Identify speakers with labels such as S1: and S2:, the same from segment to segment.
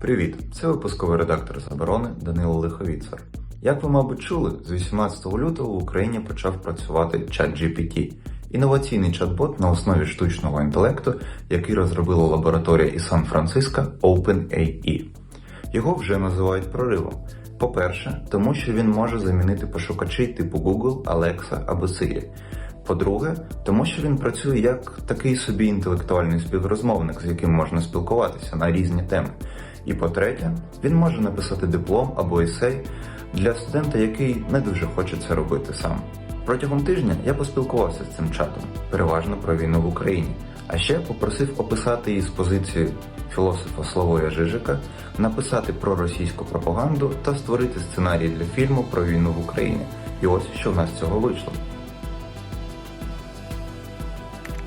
S1: Привіт! Це випусковий редактор з оборони Данило Лиховіцер. Як ви, мабуть, чули, з 18 лютого в Україні почав працювати ChatGPT – інноваційний чат-бот на основі штучного інтелекту, який розробила лабораторія із Сан-Франциско OpenAI. Його вже називають проривом. По-перше, тому що він може замінити пошукачі типу Google, Alexa або Siri. По-друге, тому що він працює як такий собі інтелектуальний співрозмовник, з яким можна спілкуватися на різні теми. І по-третє, він може написати диплом або есей для студента, який не дуже хоче це робити сам. Протягом тижня я поспілкувався з цим чатом, переважно про війну в Україні, а ще попросив описати її з позиції філософа Славоя Жижика, написати про російську пропаганду та створити сценарій для фільму про війну в Україні. І ось що в нас цього вийшло.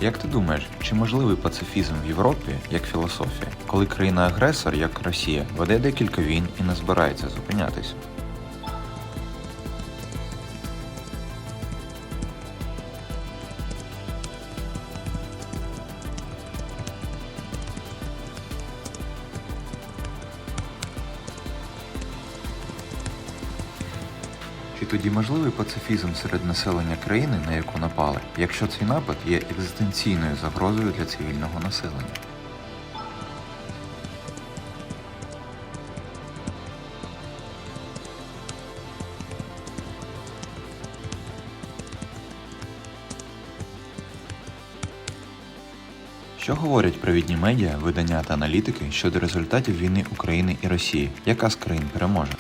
S2: Як ти думаєш, чи можливий пацифізм в Європі як філософія, коли країна-агресор, як Росія, веде декілька війн і не збирається зупинятися? Чи тоді можливий пацифізм серед населення країни, на яку напали, якщо цей напад є екзистенційною загрозою для цивільного населення? Що говорять провідні медіа, видання та аналітики щодо результатів війни України і Росії? Яка з країн переможе?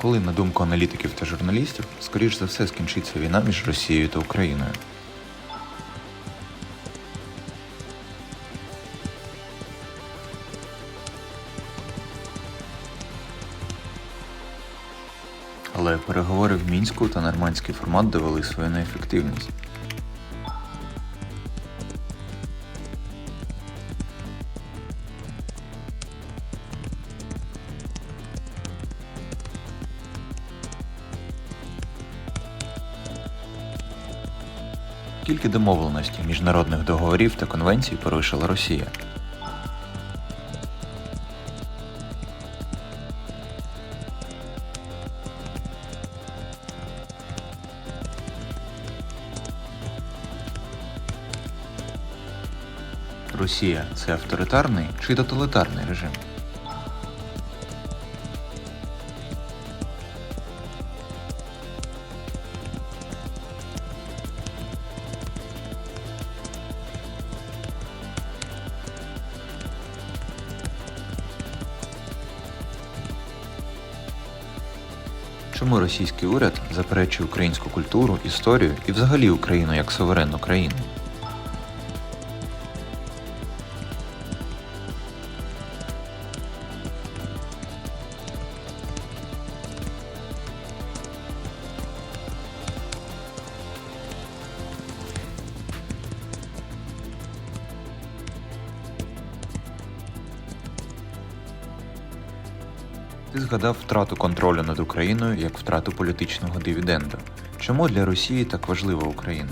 S2: Коли, на думку аналітиків та журналістів, скоріш за все скінчиться війна між Росією та Україною? Але переговори в мінську та нормандський формат довели свою неефективність. Скільки домовленостей міжнародних договорів та конвенцій порушила Росія? Росія це авторитарний чи тоталітарний режим? Чому російський уряд заперечує українську культуру, історію і взагалі Україну як суверенну країну? Ти згадав втрату контролю над Україною як втрату політичного дивіденду. Чому для Росії так важлива Україна?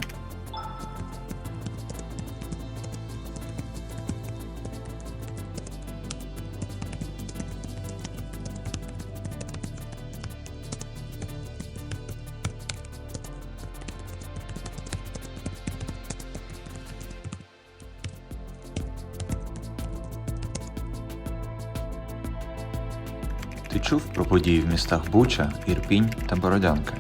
S2: Ти чув про події в містах Буча, Ірпінь та Бородянка?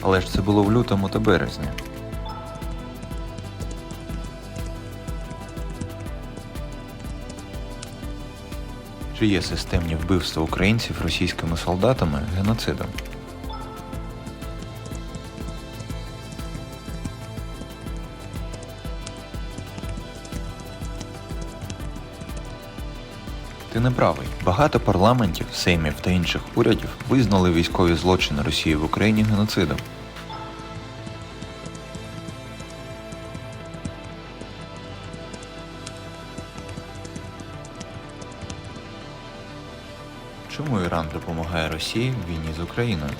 S2: Але ж це було в лютому та березні. Чи є системні вбивства українців російськими солдатами геноцидом? Не. Багато парламентів, сеймів та інших урядів визнали військові злочини Росії в Україні геноцидом. Чому Іран допомагає Росії в війні з Україною?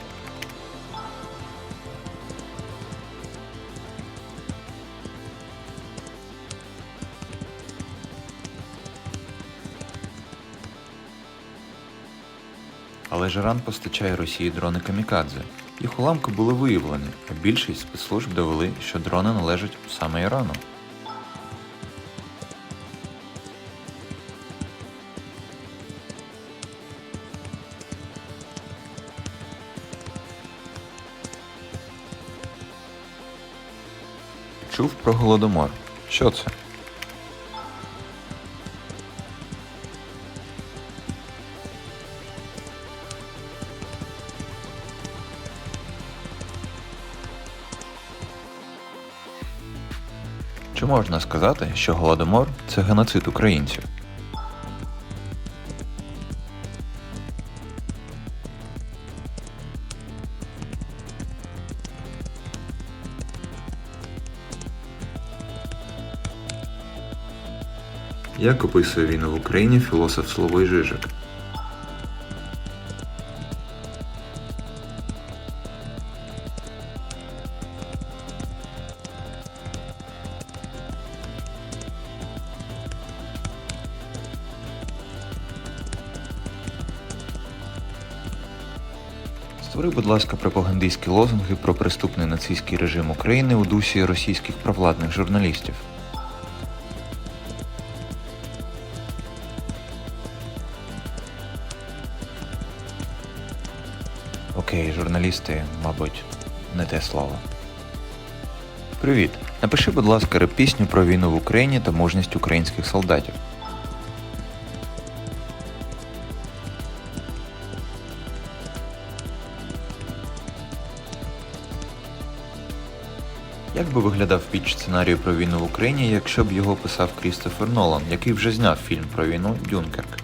S2: Але ж Іран постачає Росії дрони камікадзе. Їх уламки були виявлені, а більшість спецслужб довели, що дрони належать саме Ірану. Чув про голодомор. Що це? Чи можна сказати, що голодомор це геноцид українців? Як описує війну в Україні філософ Словой Жижик? Створи, будь ласка, пропагандистські лозунги про преступний нацистський режим України у дусі російських провладних журналістів. Окей, журналісти, мабуть, не те слово. Привіт. Напиши, будь ласка, реп-пісню про війну в Україні та мужність українських солдатів. Як би виглядав піч сценарію про війну в Україні, якщо б його писав Крістофер Нолан, який вже зняв фільм про війну Дюнкерк?